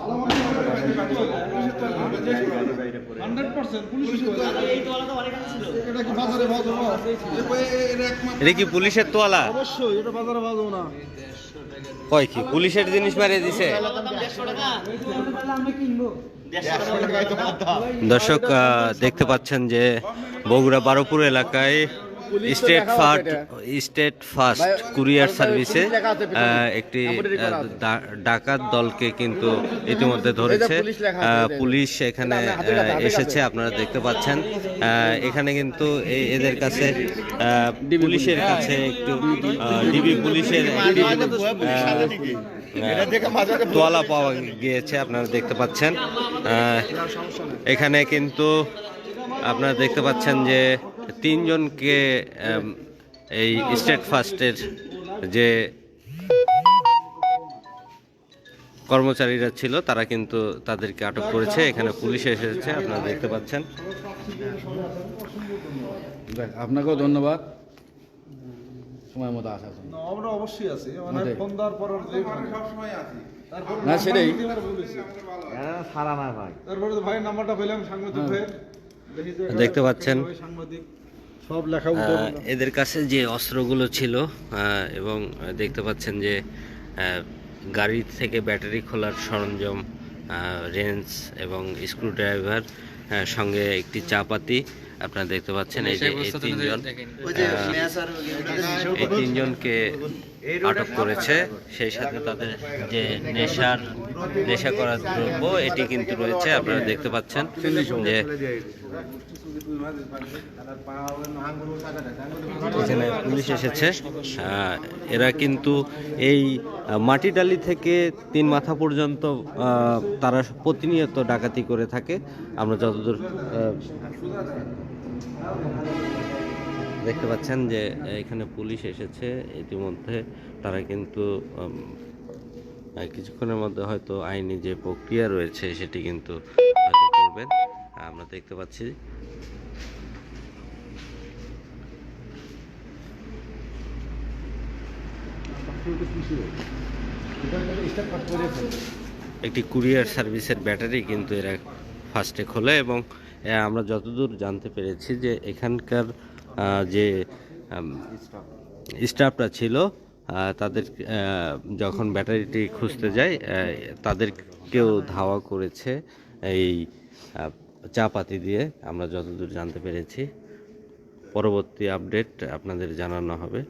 ভালো এটা কি পুলিশের তোয়ালা? অবশ্যই এটা বাজারে বাজবো না কয় কি পুলিশের জিনিস মারিয়ে দিছে? দর্শক আহ, দেখতে পাচ্ছেন যে বগুড়া বারোপুর এলাকায় state fast state first courier সার্ভিসে একটি ডাকাত দলকে কিন্তু ইতিমধ্যে ধরেছে। পুলিশ এখানে এসেছে আপনারা দেখতে পাচ্ছেন। এখানে কিন্তু এদের কাছে পুলিশের কাছে একটু ডিবি পুলিশের তোয়ালা পাওয়া গিয়েছে আপনারা দেখতে পাচ্ছেন। আহ, এখানে কিন্তু আপনারা দেখতে পাচ্ছেন যে তিনজনকে এই স্টেট ফার্স্টের যে কর্মচারীরা ছিল তারা কিন্তু তাদেরকে আটক করেছে। এখানে পুলিশ এসেছে আপনারা দেখতে পাচ্ছেন। আপনাকেও ধন্যবাদ। সময় মতো আসার জন্য। আমরা অবশ্যই আছি। মানে। ফোন দেওয়ার পর আর যে- তারপর না, সেটাই। নাম্বার বলেছি। তারপরে তো ভাইয়ের নাম্বারটা পেলাম সাংবাদিক ভাইয়ের। দেখি যে দেখতে পাচ্ছেন। সাংবাদিক। সব এদের কাছে যে অস্ত্রগুলো ছিল আহ, এবং দেখতে পাচ্ছেন যে আহ, গাড়ি থেকে ব্যাটারি খোলার সরঞ্জাম রেঞ্জ এবং স্ক্রুড্রাইভার সঙ্গে একটি চাপাতি আপনারা দেখতে পাচ্ছেন এই যে এই তিনজন আহ, এই তিনজনকে আটক করেছে। সেই সাথে তাদের যে নেশার নেশা করার দ্রব্য এটি কিন্তু রয়েছে আপনারা দেখতে পাচ্ছেন যে এখানে পুলিশ এসেছে। আহ, এরা কিন্তু এই আহ, মাটিডালি থেকে তিন মাথা পর্যন্ত আহ, তারা প্রতিনিয়ত ডাকাতি করে থাকে। আমরা যতদূর আহ, দেখতে পাচ্ছেন যে এখানে পুলিশ এসেছে। ইতিমধ্যে তারা কিন্তু কিছুক্ষণের মধ্যে হয়তো আইনি যে প্রক্রিয়া রয়েছে সেটি কিন্তু হয়তো করবেন। আমরা দেখতে পাচ্ছি। একটি কুরিয়ার সার্ভিসের ব্যাটারি কিন্তু এরা ফার্স্টে খোলে এবং আমরা যতদূর জানতে পেরেছি যে এখানকার যে স্টাফটা ছিল তাদের যখন ব্যাটারিটি খুঁজতে যায় তাদেরকেও ধাওয়া করেছে এই চা পাতি দিয়ে। আমরা যতদূর জানতে পেরেছি। পরবর্তী আপডেট আপনাদের জানানো হবে।